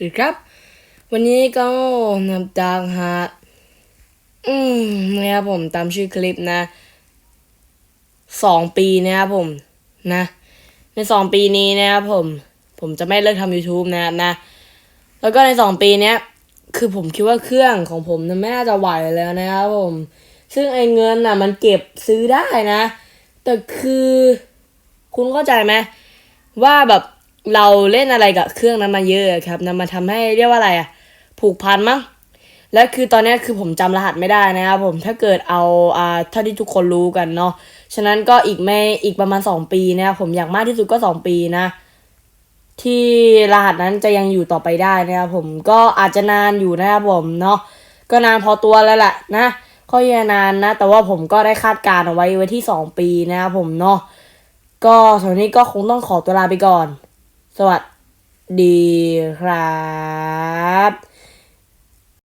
สวัสดีครับ วันนี้ก็นำตางหา อืมนะครับผมตามชื่อคลิปนะสองปีนะครับผมนะ ในสองปีนี้นะครับผม ผมจะไม่เลิกทำ YouTube นะครับนะ แล้วก็ในสองปีเนี้ย คือผมคิดว่าเครื่องของผมมันไม่น่าจะไหวแล้วนะครับผม ซึ่งไอ้เงินน่ะ มันเก็บซื้อได้นะ แต่คือ คุณเข้าใจไหมว่าแบบ เราเล่นอะไรกับเครื่องนั้นมาเยอะครับนะมันทำให้เรียกว่าอะไรอะผูกพันมั้งแล้วคือตอนนี้คือผมจำรหัสไม่ได้นะครับผมถ้าเกิดเอาอ่าเท่าที่ทุกคนรู้กันเนาะฉะนั้นก็อีกไม่อีกประมาณสองปีนะครับผมอยางมากที่สุดก็สองปีนะ ที่รหัสนั้นจะยังอยู่ต่อไปได้นะครับผมก็อาจจะนานอยู่นะครับผมเนาะก็นานพอตัวแล้วแหละนะก็ยังนานนะ แต่ว่าผมก็ได้คาดการณ์เอาไว้ไว้ที่สองปีนะครับผมเนาะก็สำหรับวันนี้ก็คงต้องขอตัวลาไปก่อน สวัสดีครับ